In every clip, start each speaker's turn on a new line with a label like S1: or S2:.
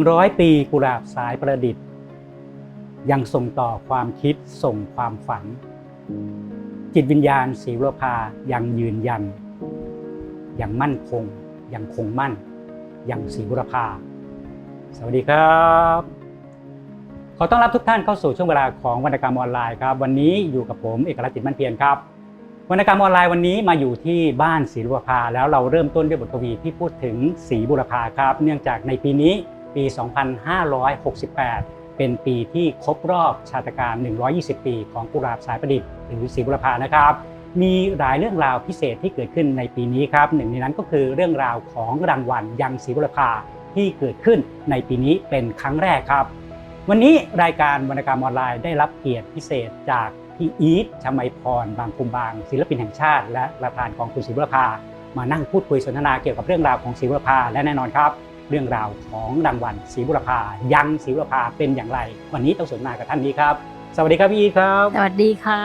S1: 100 ปีกุหลาบสายประดิษฐ์ ยังส่งต่อความคิดส่งความฝัน จิตวิญญาณศรีวรภายังยืนยัน ยังมั่นคง ยังคงมั่น ยังศรีวรภา สวัสดีครับ ขอต้อนรับทุกท่านเข้าสู่ช่วงเวลาของวรรณกรรมออนไลน์ครับ วันนี้อยู่กับผมเอกลักษณ์จิตมั่นเพียรครับวรรณกรรมออนไลน์วันนี้มาอยู่ที่บ้านศรีบุรพาแล้วเราเริ่มต้นด้วยบทกวีที่พูดถึงศรีบุรพาครับ เนื่องจากในปีนี้ ปี 2568 เป็นปีที่ครบรอบชาตการ 120 ปีของกุหลาบสายประดิษฐ์หรือศรีบุรพานะครับ มีหลายเรื่องราวพิเศษที่เกิดขึ้นในปีนี้ครับหนึ่งในนั้นก็คือเรื่องราวของรางวัลยังศรีบุรพาที่เกิดขึ้นในปีนี้เป็นครั้งแรกครับ วันนี้รายการวรรณกรรมออนไลน์ได้รับเกียรติพิเศษจากพี่อีทชมัยพร บางคุมบาง ศิลปินแห่งชาติ และประธานของคุณศิวรภา มานั่งพูดคุยสนทนาเกี่ยวกับเรื่องราวของศิวรภาและแน่นอนครับ เรื่องราวของรางวัลศรีบุรพายังศรีบุรพาเป็นอย่างไร วันนี้ต้องสนทนากับท่านนี้ครับ สวัสดีครับพี่อีทครับ
S2: สวัสดีค่ะ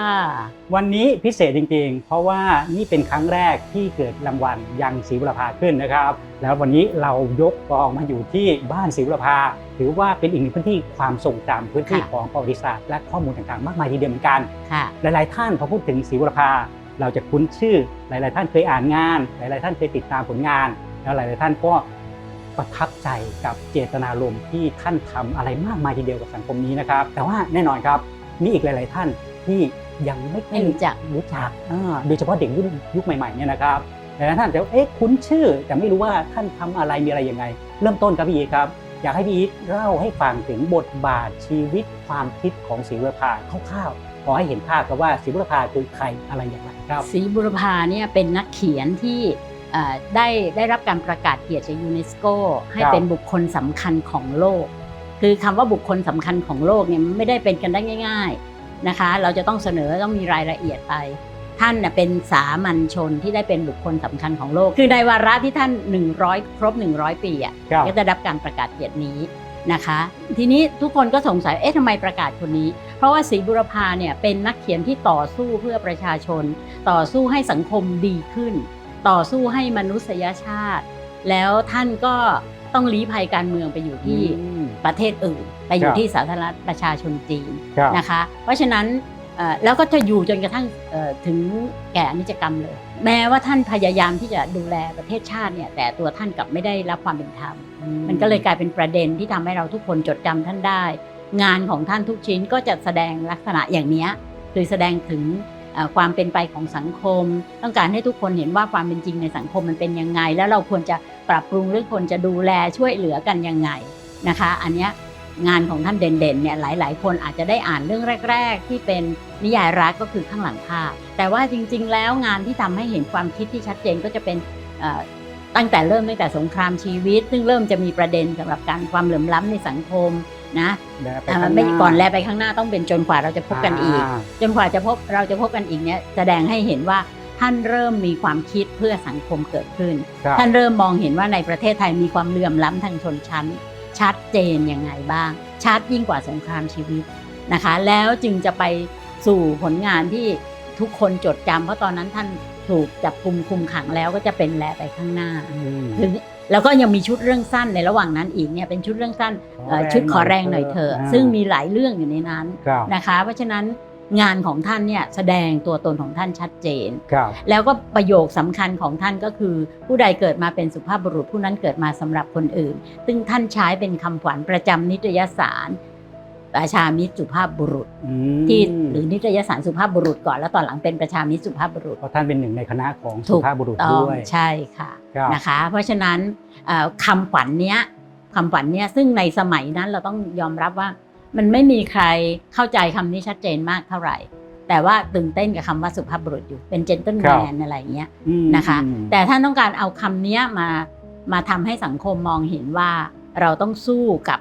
S1: วันนี้พิเศษจริงๆ เพราะว่านี่เป็นครั้งแรกที่เกิดรางวัลยังศรีบุรพาขึ้นนะครับ แล้ววันนี้เรายกกองมาอยู่ที่บ้านศรีบุรพาถือว่าเป็นอีกหนึ่งพื้นที่ความทรงจำพื้นที่
S2: ค่ะ
S1: ของประวัติศาสตร์และข้อมูลต่างๆ มากมายทีเดียวเหมือนกัน
S2: ค่ะ
S1: หลายๆ ท่านพอพูดถึงศรีบุรพาเราจะคุ้นชื่อ หลาย ๆ ท่านเคยอ่านงาน หลาย ๆ ท่านเคยติดตามผลงาน แล้วหลาย ๆ ท่านก็ ประทับใจกับเจตนารมณ์ที่ท่านทำอะไรมากมายทีเดียวกับสังคมนี้นะครับ แต่ว่าแน่นอนครับมีอีกหลาย ๆ ท่านที่ยังไม่
S2: ไม่รู้จัก
S1: รู้จักอ่าโดยเฉพาะเด็กรุ่นยุคใหม่ๆเนี่ยนะครับหลายๆท่านจะเอ๊ะคุ้นชื่อ แต่ไม่รู้ว่าท่านทำอะไรมีอะไรยังไง เริ่มต้นครับพี่อีทครับอยากให้พี่อีทเล่าให้ฟังถึงบทบาทชีวิตความคิดของศรีบุรพาคร่าวๆขอให้เห็นภาพครับว่าศรีบุรพาคือใครอะไรอย่างไรครับ
S2: ศรีบุรพาเนี่ยเป็นนักเขียนที่เอ่อ ได้ได้รับการประกาศเกียรติจากยูเนสโกให้
S1: ครับ
S2: เป็นบุคคลสำคัญของโลก คือคำว่าบุคคลสำคัญของโลกเนี่ยมันไม่ได้เป็นกันได้ง่าย ๆนะคะ เราจะต้องเสนอต้องมีรายละเอียดไป ท่านเน่ยเป็นสามัญชนที่ได้เป็นบุคคลสำคัญของโลก คือในวาระที่ท่าน 100 ครบ 100 ปีอะ
S1: ครับ
S2: ก็จะได้รับการประกาศเกียรตินี้นะคะ ทีนี้ทุกคนก็สงสัยเอ๊ะทำไมประกาศคนนี้ เพราะว่าศรีบุรพาเนี่ยเป็นนักเขียนที่ต่อสู้เพื่อประชาชน ต่อสู้ให้สังคมดีขึ้น ต่อสู้ให้มนุษยชาติ แล้วท่านก็ต้องลี้ภัยการเมืองไปอยู่ที่
S1: อืม
S2: ประเทศอื่น ไปอยู่
S1: ครับ
S2: ที่สาธารณรัฐประชาชนจีน
S1: ครับ
S2: นะคะ เพราะฉะนั้นเอ่อแล้วก็จะอยู่จนกระทั่งเอ่อถึงแก่อนิจกรรมเลย แม้ว่าท่านพยายามที่จะดูแลประเทศชาติเนี่ยแต่ตัวท่านกลับไม่ได้รับความเป็นธรรม มันก็เลยกลายเป็นประเด็นที่ทำให้เราทุกคนจดจำท่านได้ งานของท่านทุกชิ้นก็จะแสดงลักษณะอย่างเนี้ยคือแสดงถึงเอ่อ ความเป็นไปของสังคม ต้องการให้ทุกคนเห็นว่าความเป็นจริงในสังคมมันเป็นยังไง แล้วเราควรจะปรับปรุงหรือควรจะดูแลช่วยเหลือกันยังไงนะคะ อันนี้งานของท่านเด่นๆเนี่ยหลาย ๆ คนอาจจะได้อ่านเรื่องแรก ๆ ที่เป็นนิยายรักก็คือข้างหลังภาพ แต่ว่าจริง ๆ แล้วงานที่ทำให้เห็นความคิดที่ชัดเจนก็จะเป็นตั้งแต่เริ่มตั้งแต่สงครามชีวิต ซึ่งเริ่มจะมีประเด็นสำหรับการความเหลื่อมล้ำในสังคม นะ
S1: แล้วไป
S2: อ่า
S1: ข้างห
S2: ไม่
S1: น้า
S2: ก่อนแลไปข้างหน้าต้องเป็นจนกว่าเราจะพบกันอีกาจนกว่าจะพบเราจะพบกันอีกเนี่ยแสดงให้เห็นว่าท่านเริ่มมีความคิดเพื่อสังคมเกิดขึ้น
S1: ครับ
S2: ท่านเริ่มมองเห็นว่าในประเทศไทยมีความเหลื่อมล้ำทางชนชั้น ชัดเจนยังไงบ้าง ชัดยิ่งกว่าสงครามชีวิตนะคะ แล้วจึงจะไปสู่ผลงานที่ทุกคนจดจำเพราะตอนนั้นท่านถูกจับกุมคุมขังแล้วก็จะเป็นแลไปข้างหน้า
S1: อืม
S2: ถึง แล้วก็ยังมีชุดเรื่องสั้นในระหว่างนั้นอีกเนี่ยเป็นชุดเรื่องสั้นเอ่อชุดขอแรงหน่อยเถอะาซึ่งมีหลายเรื่องอยู่ในนั้น
S1: ครับ
S2: นะคะ เพราะฉะนั้นงานของท่านเนี่ยแสดงตัวตนของท่านชัดเจน
S1: ครับ
S2: แล้วก็ประโยคสำคัญของท่านก็คือ ผู้ใดเกิดมาเป็นสุภาพบุรุษผู้นั้นเกิดมาสำหรับคนอื่น ซึ่งท่านใช้เป็นคำขวัญประจำนิตยสารประชามิตรสุภาพบุรุษ
S1: อืม
S2: ที่หรือนิตยสารสุภาพบุรุษก่อนแล้วตอนหลังเป็นประชามิตรสุภาพบุรุษ
S1: เพราะท่านเป็นหนึ่งในคณะของ
S2: ถู
S1: สุ
S2: ก
S1: ภาพบุรุษ
S2: ต้อง
S1: ด้วย
S2: ใช่ค่ะ
S1: ครับ
S2: นะคะ เพราะฉะนั้นเอ่อ คำขวัญเนี้ยคำขวัญเนี้ยซึ่งในสมัยนั้นเราต้องยอมรับว่า มันไม่มีใครเข้าใจคำนี้ชัดเจนมากเท่าไหร่ แต่ว่าตื่นเต้นกับคำว่าสุภาพบุรุษอยู่เป็นเจน t l e แมนอะไรอย่างเงี้ย
S1: อืม
S2: นะคะ
S1: อืม
S2: แต่ท่านต้องการเอาคำเนี้ยมามาทำให้สังคมมองเห็นว่าเราต้องสู้กับ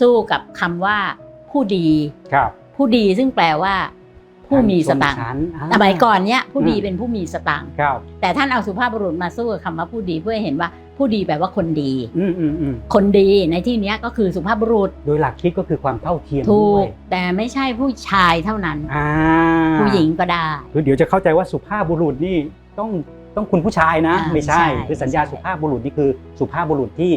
S2: สู้กับคำว่าผู้ดี
S1: ครับ
S2: ผู้ดีซึ่งแปลว่าผู้มีสตังค์
S1: ชนชั้นอ่า
S2: สมัยก่อนเนี้ยผู้ดี
S1: อืม
S2: เป็นผู้มีสตังค์
S1: ครับ
S2: แต่ท่านเอาสุภาพบุรุษมาสู้กับคำว่าผู้ดีเพื่อให้เห็นว่า ผู้ดีแปลว่าคนดี
S1: อืมอืมอืม
S2: คนดีในที่เนี้ยก็คือสุภาพบุรุษ
S1: โดยหลักคิดก็คือความเท่าเทียม
S2: ถู
S1: ด้ว
S2: ก
S1: ย
S2: แต่ไม่ใช่ผู้ชายเท่านั้น
S1: อ่า
S2: ผู้หญิงก็ได้
S1: คือเดี๋ยวจะเข้าใจว่าสุภาพบุรุษนี่ต้องต้องคุณผู้ชายนะ
S2: อ่า
S1: ไม่ใช่
S2: ใช่
S1: คือสัญญา
S2: ใช่
S1: สุภาพบุรุษนี่คือสุภาพบุรุษที่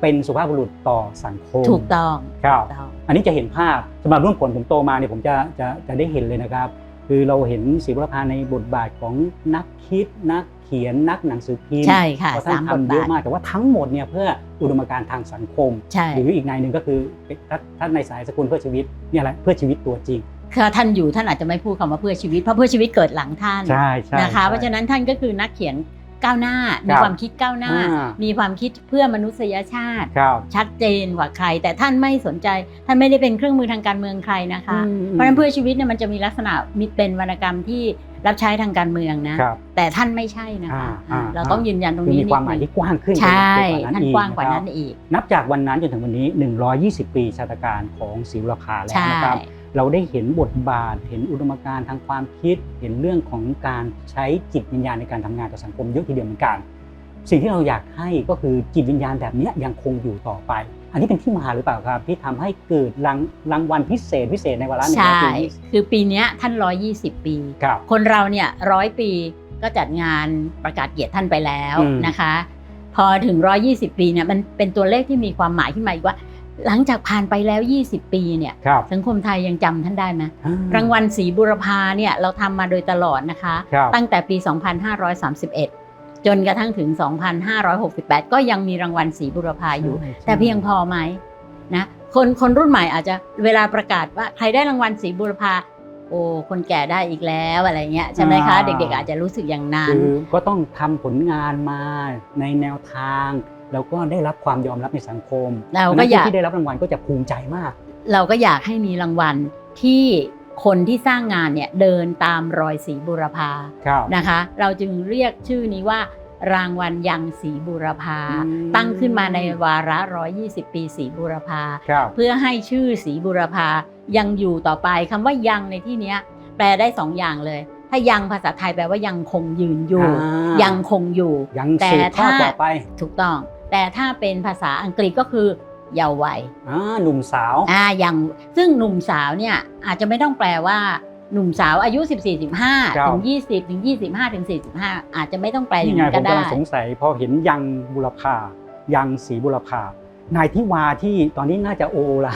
S1: เป็นสุภาพบุรุษต่อสังคม
S2: ถูกต้อง
S1: ครับ
S2: ถูกต้อง
S1: อันนี้จะเห็นภาพสำหรับรุ่นผลผมโตมาเนี่ยผมจะจะจะได้เห็นเลยนะครับ คือเราเห็นศิวรภาในบทบาทของนักคิดนักเขียนนักหนังสือพิมพ์
S2: ใช่ค่ะ
S1: เพราะท่า
S2: สานมบท
S1: ทำเย
S2: บา
S1: อะ
S2: ท
S1: มากแต่ว่าทั้งหมดเนี่ยเพื่ออุดมการณ์ทางสังคม
S2: ใช่
S1: หรืออีกในหนึ่งก็คือถ้าถ้าในสายสกุลเพื่อชีวิตเนี่ยแหละเพื่อชีวิตตัวจริง
S2: คือท่านอยู่ท่านอาจจะไม่พูดคำว่าเพื่อชีวิตเพราะเพื่อชีวิตเกิดหลังท่าน
S1: ใช่ใช่
S2: นะคะ
S1: ใช่
S2: เพราะฉะนั้นท่านก็คือนักเขียน ก้าวหน้า มี
S1: ครับ
S2: ความคิดก้าวหน้า
S1: อ่ามี
S2: มีความคิดเพื่อมนุษยชาติ
S1: ครับ
S2: ชัดเจนกว่าใคร แต่ท่านไม่สนใจ ท่านไม่ได้เป็นเครื่องมือทางการเมืองใครนะคะ
S1: อืม
S2: เพราะฉะนั้นเพื่อชีวิตเนี่ยมันจะมีลักษณะมีเป็นวรรณกรรมที่รับใช้ทางการเมืองนะ
S1: ครับ
S2: แต่ท่านไม่ใช่นะคะ
S1: อ่า
S2: อ่า
S1: อ่า
S2: เราต้องยืนยันตรง
S1: คือ
S2: นี้
S1: มีความหมาย
S2: นิด
S1: ที่กว้างขึ้น
S2: ใช่
S1: ไป
S2: ท่าน
S1: อี
S2: กว้างกว่าะ
S1: ครับ
S2: นั้นอีก
S1: นับจากวันนั้นจนถึงวันนี้ 120 ปีชาตการของศิวรภาแล้ว
S2: ใช่
S1: นะครับ เราได้เห็นบทบาท เห็นอุดมการณ์ทางความคิด เห็นเรื่องของการใช้จิตวิญญาณในการทำงานต่อสังคมเยอะทีเดียวเหมือนกัน สิ่งที่เราอยากให้ก็คือจิตวิญญาณแบบเนี้ยยังคงอยู่ต่อไป อันนี้เป็นที่มาหรือเปล่าครับ ที่ทำให้เกิดรางรางวัลพิเศษพิเศษในวาระหนึ่ง
S2: ใช่
S1: ร้อยปีนี้
S2: คือปีเนี้ยท่าน 120 ปี
S1: ครับ
S2: คนเราเนี่ยร้อยปีก็จัดงานประกาศเกียรติท่านไปแล้ว
S1: อืม
S2: นะคะ พอถึง 120 ปีเนี่ยมันเป็นตัวเลขที่มีความหมายขึ้นมาอีกว่า หลังจากผ่านไปแล้ว 20 ปีเนี่ย
S1: ครับ
S2: สังคมไทยยังจำท่านได้ไหม
S1: อ่ารา
S2: งวัลศรีบุรพาเนี่ยเราทำมาโดยตลอดนะคะ
S1: ครับ
S2: ตั้งแต่ปี 2531 จนกระทั่งถึง 2568 ก็ยังมีรางวัลศรีบุรพาอยู่
S1: ใช่
S2: แต่เพียงพอไหมนะคนคนรุ่นใหม่อาจจะเวลาประกาศว่าใครได้รางวัลศรีบุรพาโอ้คนแก่ได้อีกแล้วอะไรเงี้ยใช่ไหมคะ เด็กๆอาจจะรู้สึกอย่างนั้น
S1: คือก็ต้องทำผลงานมาในแนวทาง แล้วก็ได้รับความยอมรับในสังคม
S2: เราก็อยาก
S1: ผู้ที่ได้รับรางวัลก็จะภูมิใจมาก
S2: เราก็อยากให้มีรางวัลที่คนที่สร้างงานเนี่ยเดินตามรอยศรีบุรพา
S1: ครับ
S2: นะคะ เราจึงเรียกชื่อนี้ว่ารางวัลยังศรีบุรพา
S1: อืม
S2: ตั้งขึ้นมาในวาระ 120 ปีศรีบุรพา
S1: ครับ
S2: เพื่อให้ชื่อศรีบุรพายังอยู่ต่อไปคำว่ายังในที่เนี้ยแปลได้สองอย่างเลย ถ้ายังภาษาไทยแปลว่ายังคงยืนอยู่
S1: อ่า
S2: ยังคงอยู่
S1: ยัง
S2: แต่
S1: สืบทอด
S2: ถ้า
S1: ต่อไป
S2: ถูกต้อง แต่ถ้าเป็นภาษาอังกฤษก็คือเยาว์วัย
S1: อ่าหนุ่มสาว
S2: อ่ายังซึ่งหนุ่มสาวเนี่ยอาจจะไม่ต้องแปลว่าหนุ่มสาวอายุ 14 15 ถึง 20 ถึง 25 ถึง 45 อาจจะไม่ต้องแปลอย่าง
S1: นี่ไง
S2: นั้น
S1: ผ
S2: ก็
S1: ม
S2: ได้
S1: กำลังสงสัยพอเห็นยังบุรพายังศรีบุรพานายทิวาที่ตอนนี้น่าจะโอละ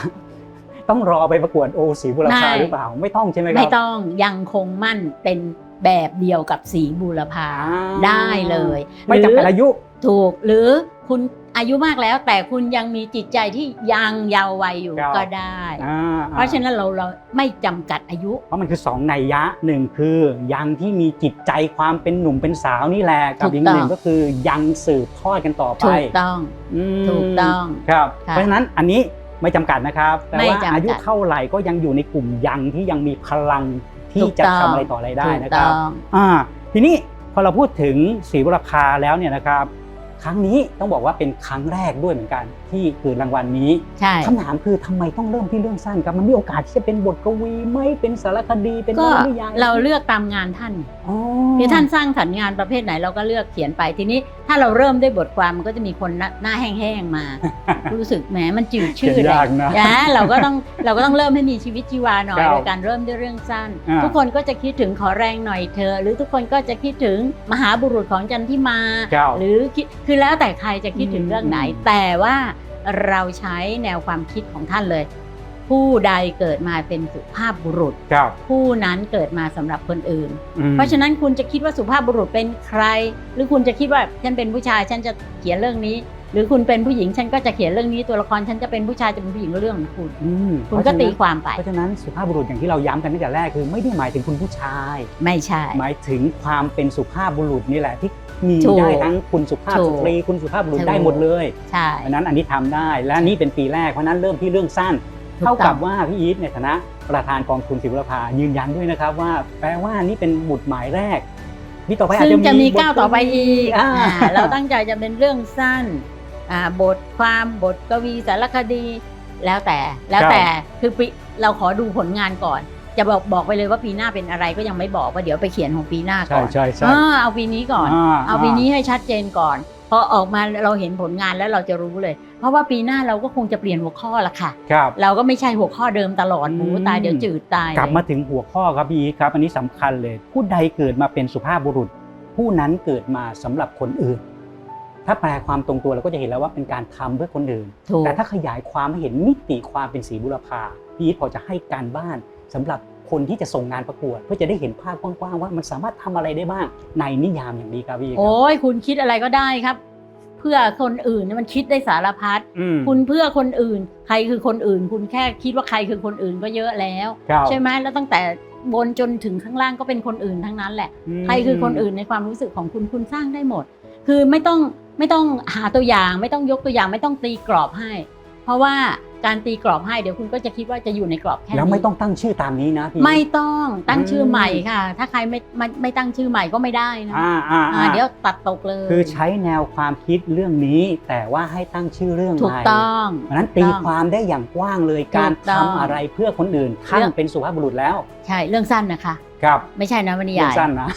S1: ต้องรอไปประกวดโอศรีบุรพา
S2: ไม่
S1: หรือเปล่า ไม่ต้องใช่ไหมครับ
S2: ไม่ต้องยังคงมั่นเป็นแบบเดียวกับสีบูรพา
S1: อ่า
S2: ได้เลย
S1: ไม่จำกัดอายุ
S2: ถูกหรือ คุณอายุมากแล้ว แต่คุณยังมีจิตใจที่ยังเยาว์วัยอยู่
S1: ครับ
S2: ก็ได้
S1: อ่
S2: เพราะฉะนั้นเราเราไม่จำกัดอายุ
S1: เพราะมันคือสองนัยยะหนึ่งคือยังที่มีจิตใจความเป็นหนุ่มเป็นสาวนี่แหละกับ
S2: ถูก
S1: อีก
S2: ต้อง
S1: หนึ่งก็คือยังสืบทอดกันต่อไป
S2: ถูกต้อง
S1: อืม
S2: ถูกต้อง
S1: ครับ
S2: ค่ะ
S1: เพราะฉะนั้นอันนี้ไม่จำกัดนะครับแต่
S2: ไม่
S1: ว่า
S2: จำกัด
S1: อายุเท่าไหร่ก็ยังอยู่ในกลุ่มยังที่ยังมีพลังที่
S2: ถูก
S1: จะ
S2: ต้อง
S1: ทำอะไรต่ออะไรได้
S2: ถูก
S1: นะครับ
S2: ต้อง
S1: อ่าทีนี้พอเราพูดถึงศรีวรพาแล้วเนี่ยนะครับ ครั้งนี้ต้องบอกว่าเป็นครั้งแรกด้วยเหมือนกันที่เกิดรางวัลนี้
S2: ใช่
S1: คำถามคือทำไมต้องเริ่มที่เรื่องสั้นครับมันมีโอกาสที่จะเป็นบทกวีไหม่เป็นสารคดีเป็น
S2: ก็
S1: นวนิยาย
S2: เราเลือกตามงานท่าน
S1: อ๋อ
S2: คือท่านสร้างสรรค์งานประเภทไหนเราก็เลือกเขียนไปทีนี้ ถ้าเราเริ่มด้วยบทความมันก็จะมีคนหน้าหน้าแห้งๆมา รู้สึกแหมมันจืดชื
S1: เขีย
S2: ด
S1: น
S2: เลย
S1: ยากนะ
S2: นะเราก็ต้องเราก็ต้องเริ่มให้มีชีวิตชีวาหน่อย
S1: ครับ
S2: โดยการเริ่มด้วยเรื่องสั้น
S1: อ่า
S2: ทุกคนก็จะคิดถึงขอแรงหน่อยเธอะหรือทุกคนก็จะคิดถึงมหาบุรุษของจันทิมา
S1: ครับ
S2: หรือคิดคือแล้วแต่ใครจะคิดถึง
S1: อืม
S2: เรื่องไหน แต่ว่าเราใช้แนวความคิดของท่านเลย ผู้ใดเกิดมาเป็นสุภาพบุรุษ
S1: ครับ
S2: ผู้นั้นเกิดมาสำหรับคนอื่น
S1: อืม
S2: เพราะฉะนั้นคุณจะคิดว่าสุภาพบุรุษเป็นใคร หรือคุณจะคิดว่าฉันเป็นผู้ชายฉันจะเขียนเรื่องนี้ หรือคุณเป็นผู้หญิงฉันก็จะเขียนเรื่องนี้ตัวละครฉันจะเป็นผู้ชายจะเป็นผู้หญิงก็เรื่องของคุณ
S1: อืม
S2: คุณก็ตีความไป
S1: เพราะฉะนั้นสุภาพบุรุษอย่างที่เราย้ำกันตั้งแต่แรกคือไม่ได้หมายถึงคุณผู้ชาย
S2: ไม่ใช่
S1: หมายถึงความเป็นสุภาพบุรุษนี่แหละที่มี
S2: ถูก
S1: ได้ทั้งคุณสุภาพ
S2: ถู
S1: ส
S2: ก
S1: ตรีคุณสุภาพบุรุษ
S2: ถูก
S1: ได้หมดเลย
S2: ใช่
S1: เพราะฉะนั้นอันนี้ทำได้และนี่เป็นปีแรกเพราะฉะนั้นเริ่มที่เรื่องสั้น
S2: ถูก
S1: เท่ากับ
S2: ต้อง
S1: ว่าพี่อีทในฐานะประธานกองทุนศิวรภายืนยันด้วยนะครับว่า แปลว่านี่เป็นบุตรหมายแรกนี่ต่อไปอาจ
S2: ซึ่ง
S1: จะ
S2: จะมี
S1: บท
S2: ก้าวต่อไปอีก
S1: อ่า
S2: อ่าเราตั้งใจจะเป็นเรื่องสั้นอ่าบทความบทกวีสารคดีแล้วแต่แล้วแต่คือปีเราขอดูผลงานก่อน จะบอกบอกไปเลยว่าปีหน้าเป็นอะไรก็ยังไม่บอกว่าเดี๋ยวไปเขียนของปีหน้า
S1: ใช่
S2: ก่อน
S1: ใช่ใช่
S2: เออเอาปีนี้ก่อน เอาปีนี้ให้ชัดเจนก่อน พอออกมาเราเห็นผลงานแล้วเราจะรู้เลย เพราะว่าปีหน้าเราก็คงจะเปลี่ยนหัวข้อละค่ะ
S1: ครับ
S2: เราก็ไม่ใช่หัวข้อเดิมตลอด
S1: อืม
S2: หมูตายเดี๋ยวจืดตาย
S1: กลับมาถึงหัวข้อครับพี่อีทครับ อันนี้สำคัญเลย ผู้ใดเกิดมาเป็นสุภาพบุรุษ ผู้นั้นเกิดมาสำหรับคนอื่นทถ้าแปลความตรงตัวเราก็จะเห็นแล้วว่าเป็นการทำเพื่อคนอื่น
S2: ถูก
S1: แต่ถ้าขยายความให้เห็นมิติความเป็นสีบุรพาพี่อีทพอจะให้การบ้านสำหรับ คนที่จะส่งงานประกวด เพื่อจะได้เห็นภาพกว้างๆว่ามันสามารถทำอะไรได้บ้างในนิยามอย่างนี้ครับพี่ครับ
S2: โอ้ยคุณคิดอะไรก็ได้ครับ เพื่อคนอื่นเนี่ยมันคิดได้สารพัด
S1: อืม
S2: คุณเพื่อคนอื่น ใครคือคนอื่น คุณแค่คิดว่าใครคือคนอื่นก็เยอะแล้ว
S1: ครับ
S2: ใช่ไหมแล้วตั้งแต่บนจนถึงข้างล่างก็เป็นคนอื่นทั้งนั้นแหละ
S1: ม
S2: ใครคือคนอื่นในความรู้สึกของคุณคุณสร้างได้หมด คือไม่ต้องไม่ต้องหาตัวอย่าง ไม่ต้องยกตัวอย่างไม่ต้องตีกรอบให้ เพราะว่า การตีกรอบให้เดี๋ยวคุณก็จะคิดว่าจะอยู่ในกรอบแค่นี้
S1: แล้วไม่ต้องตั้งชื่อตามนี้นะพี่
S2: ไม่ต้องตั้งชื่อ
S1: อืม
S2: ใหม่ค่ะ ถ้าใครไม่ไม่ไม่ตั้งชื่อใหม่ก็ไม่ได้นะ
S1: อ่าอ่า
S2: อ่าเดี๋ยวตัดตกเลย
S1: คือใช้แนวความคิดเรื่องนี้ แต่ว่าให้ตั้งชื่อเรื่อง
S2: ถู
S1: ให
S2: ก
S1: ม่
S2: ต้อง
S1: เพราะฉะนั้นตีความได้อย่างกว้างเลย
S2: ถูก
S1: การ
S2: ต้
S1: ทำ
S2: อง
S1: อะไรเพื่อคนอื่นท่าน
S2: เรื่อง
S1: เป็นสุภาพบุรุษแล้ว
S2: ใช่เรื่องสั้นนะคะ
S1: ครับ
S2: ไม่ใช่นะวนิ
S1: เรื่
S2: ยา
S1: อง
S2: ย
S1: สั้นนะ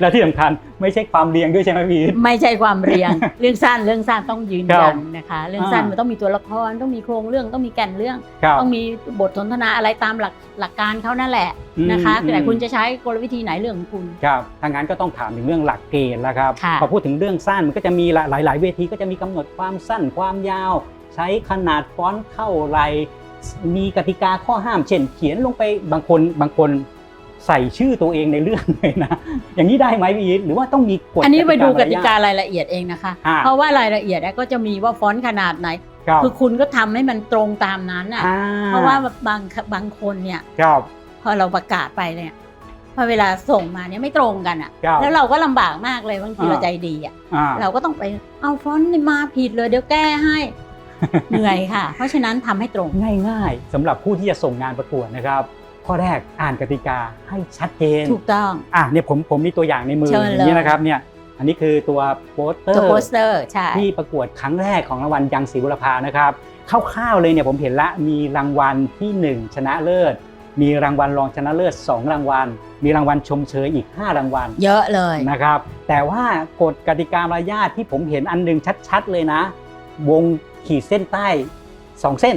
S1: และที่สำคัญไม่ใช่ความเรียงด้วยใช่ไหมพี่
S2: ไม่ใช่ความเรียง เรื่องสั้นเรื่องสั้นต้องยืน
S1: ครั
S2: ยั
S1: บ
S2: นนะคะ เรื่องสั้น
S1: อ่ามั
S2: มันต้องมีตัวละครต้องมีโครงเรื่องต้องมีแก่นเรื่อง
S1: ครับ
S2: ต้องมีบทสนทนาอะไรตามหลักหลักการเขานั่นแหละ
S1: อืม
S2: นะคะ
S1: อืม
S2: แต่คุณจะใช้กลวิธีไหนเรื่องของคุณ
S1: ครับถ้างั้นก็ต้องถามถึงเรื่องหลักเกณฑ์แล้วครับ
S2: ค่ะ
S1: พอพูดถึงเรื่องสั้นมันก็จะมีหลายหลายๆเวทีก็จะมีกำหนดความสั้นความยาว ใช้ขนาดฟอนต์เท่าไหรมีกติกาข้อห้ามเช่นเขียนลงไปบางคนบางคนใส่ชื่อตัวเองในเรื่องเลยนะ อย่างนี้ได้ไหมพี่อีทหรือว่าต้องมีกฎ
S2: อันนี้ไปดูกติ
S1: มร
S2: กายรายละเอียดเองนะคะ
S1: อ่า
S2: เพราะว่ารายละเอียดเนี่ยก็จะมีว่าฟอนต์ขนาดไหน
S1: ครับ
S2: คือคุณก็ทำให้มันตรงตามนั้นอะ
S1: อ่
S2: เพราะว่าบางบางคนเนี่ย
S1: ครับ
S2: พอเราประกาศไปเนี่ยพอเวลาส่งมาเนี่ยไม่ตรงกันอะ
S1: ครับ
S2: แล้วเราก็ลำบากมากเลยบางที
S1: อ่า
S2: เราใจดีอะ
S1: อ่า
S2: เราก็ต้องไปเอาฟอนต์นี่มาผิดเลยเดี๋ยวแก้ให้เหนื่อยค่ะ เพราะฉะนั้นทำให้ตรง
S1: ง่าย ๆสำหรับผู้ที่จะส่งงานประกวดนะครับข้อแรกอ่านกติกาให้ชัดเจน
S2: ถูกต้อง
S1: อะเนี่ยผมผมมีตัวอย่างในมือ
S2: เชิญ
S1: อย่างนี้
S2: เลย
S1: นะครับเนี่ย อันนี้คือตัวโปสเตอ
S2: ตัว
S1: ร์
S2: โปสเตอร์ใช่
S1: ที่ประกวดครั้งแรกของรางวัลยังศรีบุรพานะครับคร่าวๆเลยเนี่ยผมเห็นละมีรางวัลทีหนึ่1 ชนะเลิศ มีรางวัลรองชนะเลิศ 2 รางวัล มีรางวัลชมเชยอีก 5 รางวัล
S2: เยอะเลย
S1: นะครับ แต่ว่ากฎกติกามารยาทที่ผมเห็นอันหนึงชัดๆเลยนะ วงขีดเส้นใต้ 2 เส้น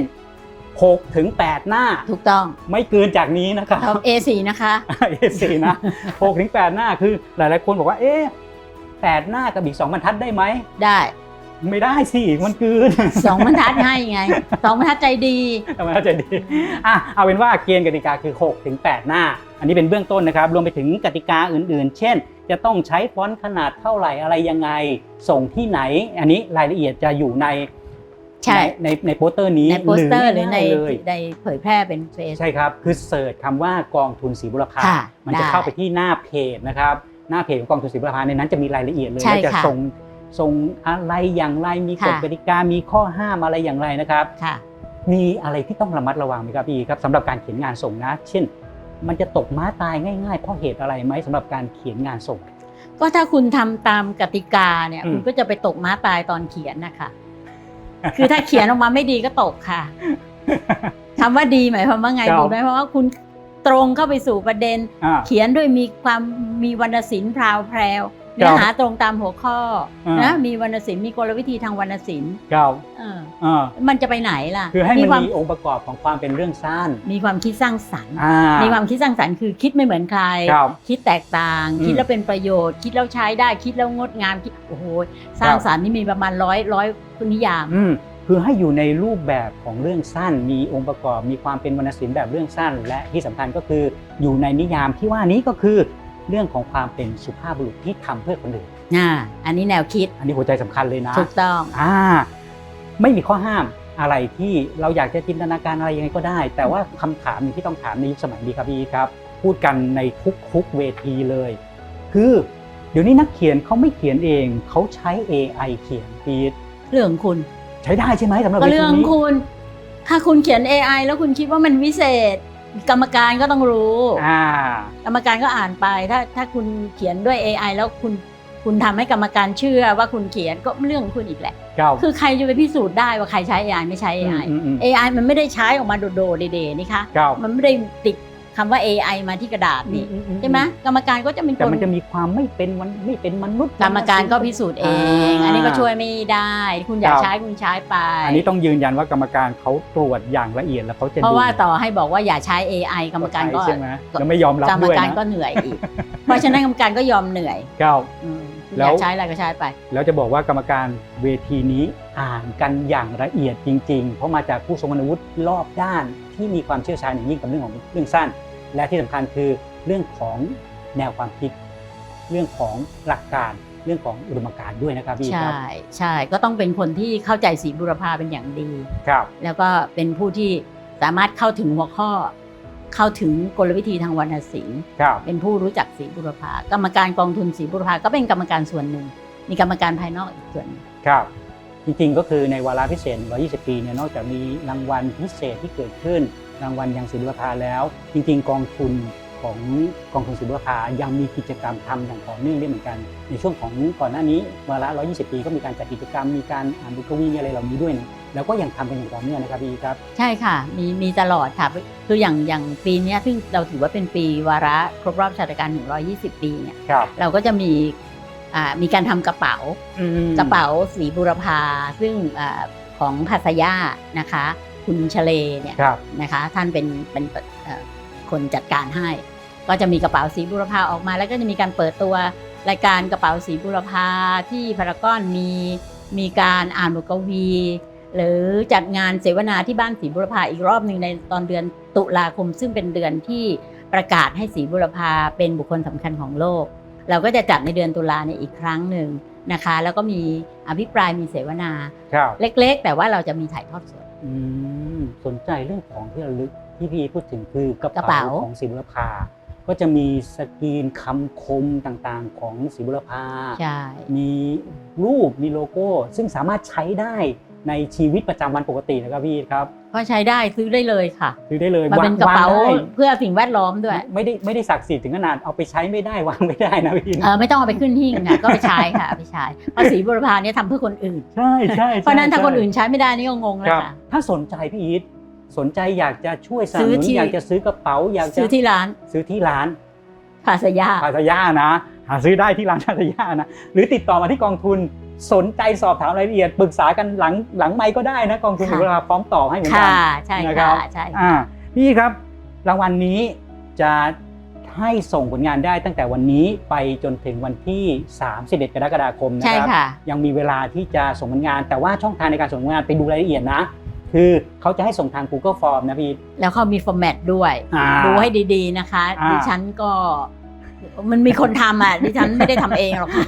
S1: 6ถึง8หน้า
S2: ถูกต้อง
S1: ไม่เกินจากนี้นะครับ
S2: เอา A4 นะคะ
S1: เอสีนะหกถึงแปดหน้าคือหลายๆคนบอกว่าเอ๊ะ แปดหน้ากับอีกสองบรรทัดได้ไหม
S2: ได้
S1: ไม่ได้สิมันเกิน
S2: สองบรรทัดให้ไงสองบรรทัดใจดี
S1: ทำไมเข้าใจดีอะเอาเป็นว่าเกณฑ์กติกาคือ6ถึง8หน้า อันนี้เป็นเบื้องต้นนะครับ รวมไปถึงกติกาอื่นๆ เช่น จะต้องใช้ฟอนต์ขนาดเท่าไหร่อะไรยังไง ส่งที่ไหน อันนี้รายละเอียดจะอยู่ใน
S2: ใช่
S1: ในในโปสเตอร์นี้
S2: ในโปสเตอร์หรือใน
S1: ง่ายๆเลย
S2: ในเผยแพร่เป็นเฟซ
S1: ใช่ครับ คือเสิร์ชคำว่ากองทุนศรีบุรพา
S2: ค่ะ
S1: มันจะ
S2: ได้
S1: เข้าไปที่หน้าเพจนะครับ หน้าเพจของกองทุนศรีบุรพาในนั้นจะมีรายละเอียดเลย
S2: ใช่
S1: ว่าจะ
S2: ค่ะ
S1: ส่งส่งอะไรอย่างไรมีกฎ
S2: ค่ะ
S1: กติกามีข้อห้ามอะไรอย่างไรนะครับ
S2: ค่ะ
S1: มีอะไรที่ต้องระมัดระวังไหมครับพี่ครับสำหรับการเขียนงานส่งนะ เช่น มันจะตกม้าตายง่ายๆ เพราะเหตุอะไรไหมสำหรับการเขียนงานส่ง
S2: ก็ถ้าคุณทำตามกติกาเนี่ย
S1: อืม
S2: คุณก็จะไปตกม้าตายตอนเขียนนะคะ คือถ้าเขียนออกมาไม่ดีก็ตกค่ะคำว่าดีหมายความว่าไง
S1: ครับ
S2: ดีไหมเพราะว่าคุณ ตรงเข้าไปสู่ประเด็น
S1: อ่า
S2: เขียนด้วยมีความมีวรรณศิลป์พราวแพรวเนื้อหาตรงตามหัวข้ออา
S1: นะ
S2: นะมีวรรณศิลป์มีกลวิธีทางวรรณศิลป์
S1: เก้า
S2: เออ
S1: อ่า
S2: มันจะไปไหนล่ะ
S1: คือให้มัน
S2: ความ
S1: มีองค์ประกอบของความเป็นเรื่องสั้น
S2: มีความคิดสร้างสรรค์
S1: อ่า
S2: มีความคิดสร้างสรรค์คือคิดไม่เหมือนใคร
S1: ครับ
S2: คิดแตกต่าง
S1: อืม
S2: คิดแล้วเป็นประโยชน์ คิดแล้วใช้ได้คิดแล้วงดงามคิดโอ้โหสร้างสรรค์นี่มีประมาณร้อยร้อยนิยาม
S1: อืม คือให้อยู่ในรูปแบบของเรื่องสั้น มีองค์ประกอบ มีความเป็นวรรณศิลป์แบบเรื่องสั้น และที่สำคัญก็คืออยู่ในนิยามที่ว่านี้ก็คือ เรื่องของความเป็นสุภาพบุรุษที่ทำเพื่อคนอื่น
S2: อ่าอันนี้แนวคิด
S1: อันนี้หัวใจสำคัญเลยนะ
S2: ถูกต้อง
S1: อ่าไม่มีข้อห้ามอะไรที่เราอยากจะจินตนาการอะไรยังไงก็ได้ แต่ว่าคำถามหนึงที่ต้องถามในยุคสมัยนี้ครับพี่ครับ พูดกันในทุกๆเวทีเลย คือเดี๋ยวนี้นักเขียนเขาไม่เขียนเองเขาใช้ AI เขียนพีท
S2: เรื่องของคุณ
S1: ใช้ได้ใช่ไหมสำหรับ
S2: ก็
S1: เวที
S2: เรื่องของ
S1: นี้
S2: คุณ ถ้าคุณเขียน AI แล้วคุณคิดว่ามันวิเศษ กรรมการก็ต้องรู้
S1: อ่า
S2: กรรมการก็อ่านไป ถ้าถ้าคุณเขียนด้วย AI แล้วคุณคุณทำให้กรรมการเชื่อว่าคุณเขียนก็เรื่องของคุณอีกแหละ
S1: เก้า
S2: คือใครจะไปพิสูจน์ได้ว่าใครใช้ AI ไม่ใช้ AI
S1: อืมอืม
S2: AI มันไม่ได้ใช้ออกมาโดดๆเด่ๆนี่คะ
S1: เก้า
S2: มันไม่ได้ติด คำว่า AI มาที่กระดาษนี่ใช่ไหมกรรมการก็จะเป็นค
S1: แต่
S2: น
S1: มันจะมีความไม่เป็นวันไม่เป็นมนุษย์
S2: กรรมการก็พิสูจน์เองอันนี้ก็ช่วยไม่ได้ คุณอยาก
S1: ครับ
S2: ใช้คุณใช้ไป
S1: อันนี้ต้องยืนยันว่ากรรมการเขาตรวจอย่างละเอียดแล้วเขาจะ
S2: เพราะ
S1: ดู
S2: ว่าต่อให้บอกว่าอย่าใช้ AI กรรมการก็
S1: ใช่ไหมแล้วไม่ยอมรับ
S2: กรรม
S1: ด้วย
S2: การ
S1: นะ
S2: ก็เหนื่อยอีก เพราะฉะนั้นกรรมการก็ยอมเหนื่อย
S1: ครับ
S2: อืมคุณ
S1: แล้
S2: อยวากใช้อะไรก็ใช้ไป
S1: แล้วจะบอกว่ากรรมการเวทีนี้อ่านกันอย่างละเอียดจริง ๆ เพราะมาจากผู้ทรงคุณวุฒิรอบด้านที่มีความเชี่ยวชาญอย่างยิ่งกับเรื่องของเรื่องสั้น และที่สำคัญคือเรื่องของแนวความคิด เรื่องของหลักการเรื่องของอุดมการณ์ด้วยนะครับพี่ค
S2: ใช่
S1: รับ
S2: ใช่ก็ต้องเป็นคนที่เข้าใจสีบุรพาเป็นอย่างดี
S1: ครับ
S2: แล้วก็เป็นผู้ที่สามารถเข้าถึงหัวข้อ เข้าถึงกลวิธีทางวรรณศิลป์
S1: ครับ
S2: เป็นผู้รู้จักสีบุรพากรรมการกองทุนสีบุรพาก็เป็นกรรมการส่วนหนึ่ง มีกรรมการภายนอกอีกส่วนหนึ่ง
S1: ครับจริงๆ ก็คือในวาระพิเศษ120 ปีเนี่ยนอกจากมีรางวัลพิเศษที่เกิดขึ้น รางวัลยังศิลปภาแล้ว จริงๆ กองทุน ของกองทุนศิลปภายังมีกิจกรรมทำอย่างต่อเนื่องด้วยเหมือนกัน ในช่วงของก่อนหน้านี้วาระ 120 ปีก็มีการจัดกิจกรรมมีการอ่านบุควีมีอะไรเหล่านี้ด้วยนะแล้วก็ยังทำกันอย่างต่อเนื่องนะครับพี่ครับ
S2: ใช่ค่ะ มีมีตลอดค่ะคืออย่างอย่างปีเนี้ยซึ่งเราถือว่าเป็นปีวาระครบรอบชาติการ 120 ปีเนี่ย
S1: ครับ
S2: เราก็จะมีอ่ามีการทำกระเป๋ากระเป๋าสีบุรพาซึ่งอาของภาษยานะคะ คุณชเลเนี่ย
S1: ครับ
S2: นะคะท่านเป็นเป็นเอ่อคนจัดการให้ ก็จะมีกระเป๋าสีบุรพาออกมา แล้วก็จะมีการเปิดตัวรายการกระเป๋าสีบุรพาที่พารากอนมีมีการอ่านบทกวี หรือจัดงานเสวนาที่บ้านสีบุรพาอีกรอบหนึ่งในตอนเดือนตุลาคม ซึ่งเป็นเดือนที่ประกาศให้สีบุรพาเป็นบุคคลสำคัญของโลก เราก็จะจัดในเดือนตุลาเนี่ยอีกครั้งหนึ่งนะคะ แล้วก็มีอภิปรายมีเสวนา
S1: ครับ
S2: เล็กๆ แต่ว่าเราจะมีถ่ายทอดสด
S1: อืมสนใจเรื่องของที่ระลึกที่พี่พูดถึงคือกระ
S2: กระเป๋า
S1: เป๋าของศิบุรพา ก็จะมีสกรีนคำคมต่างๆ ของศิบุรพา
S2: ใช่
S1: มีรูปมีโลโก้ ซึ่งสามารถใช้ได้ในชีวิตประจำวันปกตินะครับพี่ครับ
S2: ก็ใช้ได้ซื้อได้เลยค่ะ
S1: คือได้เลย
S2: มันเป็นกระเป๋า
S1: ได้
S2: เพื่อสิ่งแวดล้อมด้วย
S1: ไม่ได้ไม่ได้ศักดิ์สิทธิ์ถึงขนาดเอาไปใช้ไม่ได้วางไม่ได้นะพี่
S2: เออไม่ต้องเอาไปขึ้นหิ้งค่ะก็ไปใช้ค่ะเอาไปใช้เพราะสีบุรพาเนี่ยทำเพื่อคนอื่น
S1: ใช่ใช่
S2: เพราะฉะนั้นถ้าคนอื่นใช้ไม่ได้นี่ก็งงแล้
S1: ควรับ
S2: ค่ะ
S1: ถ้าสนใจพี่อีท สนใจอยากจะช่วยสนับส
S2: ซื้อ
S1: นุน
S2: ที่
S1: อยากจะซื้อกระเป๋าอยากจะ
S2: ซื้อที่ร้าน
S1: ซื้อที่ร้าน
S2: ภาษยา
S1: พาสยานะ หาซื้อได้ที่ร้านพาสยานะ หรือติดต่อมาที่กองทุนสนใจสอบถามรายละเอียดปรึกษากันหลังหลังไม่ก็ได้นะกองทุน
S2: ค่ะ
S1: เวลาพร้อมตอบให้เหมือนกั
S2: ค่ะ
S1: น
S2: ใช่
S1: นะครั
S2: ค่ะ
S1: บ
S2: ใช่
S1: อ่าพี่ครับรางวัลนี้จะให้ส่งผลงานได้ตั้งแต่วันนี้ไปจนถึงวันที่ 31 กรกฎาคมนะ
S2: ใช่
S1: ครับ
S2: ค่ะ
S1: ยังมีเวลาที่จะส่งผลงาน แต่ว่าช่องทางในการส่งผลงานไปดูรายละเอียดนะ คือเขาจะให้ส่งทาง Google Form นะพี่
S2: แล้วเขามีฟอร์แมตด้วย
S1: อ่า
S2: ดูให้ดีๆนะคะ
S1: อ่า
S2: ดิฉันก็ มันมีคนทำอะ ดิฉันไม่ได้ทำเองหรอกค่ะ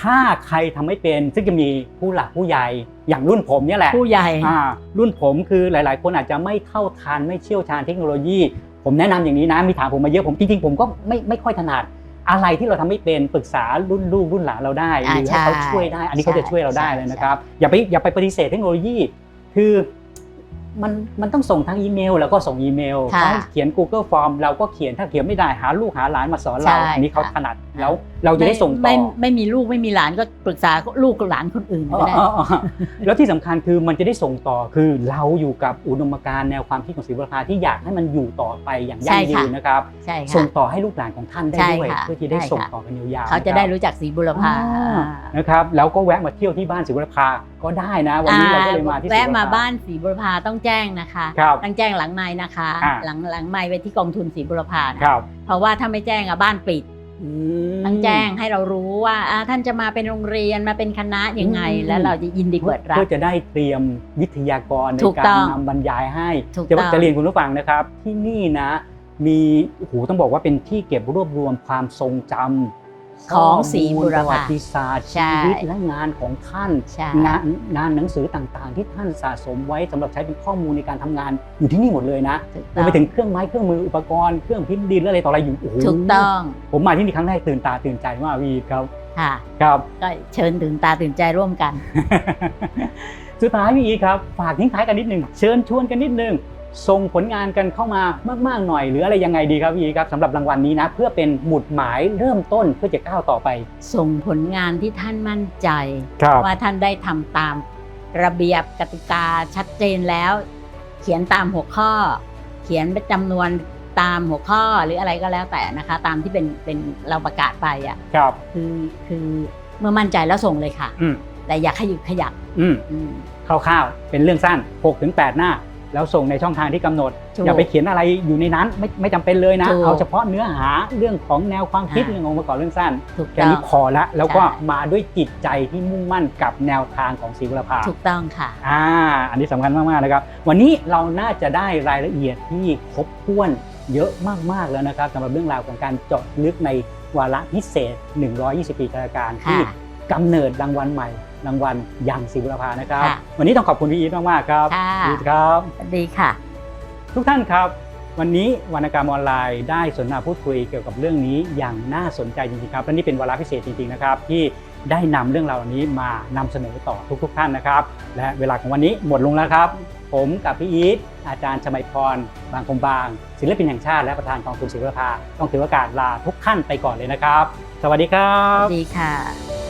S1: ถ้าใครทำไม่เป็นซึ่งจะมีผู้หลักผู้ใหญ่อย่างรุ่นผมเนี่ยแหละ
S2: ผู้ใหญ่
S1: อ่ารุ่นผมคือหลาย ๆ คนอาจจะไม่เข้าทันไม่เชี่ยวชาญเทคโนโลยี ผมแนะนำอย่างนี้นะมีถามผมมาเยอะผมจริง ๆ ผมก็ไม่ไม่ค่อยถนัดอะไรที่เราทำไม่เป็นปรึกษารุ่นลูกรุ่นหลานเราได้ห
S2: อ่า
S1: รือให้เขา
S2: ใช่
S1: ช่วยได้ อันนี้เขาจะช่วยเราได้
S2: ใช่
S1: เลยนะครับ อย่าไปอย่าไปปฏิเสธเทคโนโลยี คือมันมันต้องส่งทางอีเมล แล้วก็ส่งอีเมล
S2: ค่ะ
S1: เขาให้เขียน Google Form เราก็เขียนถ้าเขียนไม่ได้หาลูกหาหลานมาสอนเรา
S2: ใช่
S1: อันนี้เขา
S2: ค่ะ
S1: ถนัด แล้วเราจะได้ส่งต่อ
S2: ไม่ไม่มีลูกไม่มีหลานก็ปรึกษาลูกกับหลานคนอื่นก็ได้
S1: อ๋ออ๋ออ๋อแล้วที่สำคัญคือมันจะได้ส่งต่อคือเราอยู่กับอุดมการณ์แนวความคิดของศิลปภาที่อยากให้มันอยู่ต่อไปอย่างยั่งยืนนะครับ
S2: ใช่
S1: ส่ง
S2: ค่ะ
S1: ต่อให้ลูกหลานของท่านได้
S2: ใช่
S1: ด้วย
S2: ค่ะ
S1: เพื่อที่ได้
S2: ใช่
S1: ส่ง
S2: ค่ะ
S1: ต่อกันยาวๆ
S2: เขาจะได้
S1: นคบ
S2: รู้จักสีบุรพา
S1: อ่านะครับแล้วก็แวะมาเที่ยวที่บ้านศิลปภาก็ได้นะวันนี้เราก็เลยมาที่
S2: แวะมา
S1: ศิลปภ
S2: บ้านสีบุรพาต้องแจ้งนะคะ
S1: ครับ
S2: ต้องแจ้งหลังไม้นะคะ
S1: อ่า
S2: หลังหลังไม้ไปที่กองทุนสีบุรพานะครับเพราะว่าถ้าไม่แจ้งอะบ้านปิด
S1: อืม
S2: ต้องแจ้งให้เรารู้ว่าอ่าท่านจะมาเป็นโรงเรียนมาเป็นคณะยังไง
S1: อืม
S2: แล้วเราจะยินดีเปิดรับ
S1: เพื่อจะได้เตรียมวิทยากรใน
S2: ถูก
S1: กา
S2: ต้
S1: ร
S2: อง
S1: นำบรรยายให้
S2: ถูก
S1: จะ
S2: ต้อง
S1: จะเรียนคุณผู้ฟังนะครับ ที่นี่นะ มีโอ้โหต้องบอกว่าเป็นที่เก็บรวบรวมความทรงจำ
S2: ของศรีบุร
S1: ข้อมูลประวั
S2: พา
S1: ติศาสตร์
S2: ใช่
S1: ชีวิตและงานของท่าน
S2: ใช่
S1: งานงานหนังสือต่างๆ ที่ท่านสะสมไว้สำหรับใช้เป็นข้อมูลในการทำงานอยู่ที่นี่หมดเลยนะ
S2: ถูก
S1: ร
S2: ต้
S1: ว
S2: อ
S1: ม
S2: ง
S1: ไปถึงเครื่องไม้เครื่องมืออุปกรณ์เครื่องพิมพ์ดินและอะไรต่ออะไรอยู่โอ้โห
S2: ถูกต้อง
S1: ผมมาที่นี่ครั้งแรกตื่นตาตื่นใจมากพี่ครับ
S2: ค่ะ
S1: ครับ
S2: ก็เชิญตื่นตาตื่นใจร่วมกัน
S1: สุดท้ายพี่อีทครับฝากทิ้งท้ายกันนิดหนึ่งเชิญชวนกันนิดหนึ่ง ส่งผลงานกันเข้ามามาก ๆ หน่อย หรืออะไรยังไงดีครับพี่อีทครับสำหรับรางวัลนี้นะ เพื่อเป็นหมุดหมายเริ่มต้นเพื่อจะก้าวต่อไป
S2: ส่งผลงานที่ท่านมั่นใจ
S1: ครับ
S2: ว่าท่านได้ทำตาม ระเบียบกติกาชัดเจนแล้ว เขียนตามหัวข้อ เขียนเป็นจำนวนตามหัวข้อหรืออะไรก็แล้วแต่นะคะ ตามที่เป็นเป็นเราประกาศไปอะ
S1: ครับ
S2: คือคือเมื่อมั่นใจแล้วส่งเลยค่ะ
S1: อืม
S2: แต่อย่าขยุกขยัก
S1: อืม
S2: อืม
S1: คร่าวๆเป็นเรื่องสั้น 6-8ถึงหน้า แล้วส่งในช่องทางที่กำหนด
S2: ถูก
S1: อย่าไปเขียนอะไรอยู่ในนั้นไม่ไม่จำเป็นเลยนะ
S2: ถูก
S1: เอาเฉพาะเนื้อหาเรื่องของแนวความคิด
S2: อ่า
S1: เรื่ององค์ประกอบเรื่องสั้น
S2: ถูก
S1: แค่
S2: ต้อง
S1: นี้พอละแล้วก็
S2: ใช่
S1: มาด้วยจิตใจที่มุ่งมั่นกับแนวทางของศรีวรภา
S2: ถูกต้องค่ะ
S1: อ่าอันนี้สำคัญมากๆนะครับ วันนี้เราน่าจะได้รายละเอียดที่ครบถ้วนเยอะมากๆแล้วนะครับสำหรับเรื่องราวของการเจาะลึกในวาระพิเศษ 120 ปีข้าราชการที่
S2: ค่ะ
S1: กำเนิดรางวัลใหม่ รางวัลยังศรีบุรพานะครับ
S2: ค่ะ
S1: วันนี้ต้องขอบคุณพี่อีทมากๆครับ
S2: ค่ะ
S1: พี่อีทครับ
S2: สวัสดีค่ะ
S1: ทุกท่านครับ วันนี้วรรณกรรมออนไลน์ได้สนทนาพูดคุยเกี่ยวกับเรื่องนี้อย่างน่าสนใจจริงๆครับและนี่เป็นวาระพิเศษจริงๆนะครับ ที่ได้นำเรื่องราวเหล่านี้มานำเสนอต่อทุก ๆ ท่านนะครับ และเวลาของวันนี้หมดลงแล้วครับ ผมกับพี่อีทอาจารย์ชมัยพร บางคมบาง ศิลปินแห่งชาติและประธานกองทุนศิลปภาต้องถือโอกาสลาทุกท่านไปก่อนเลยนะครับ สวัสดีครั
S2: ส
S1: บ
S2: วัสดีค่ะ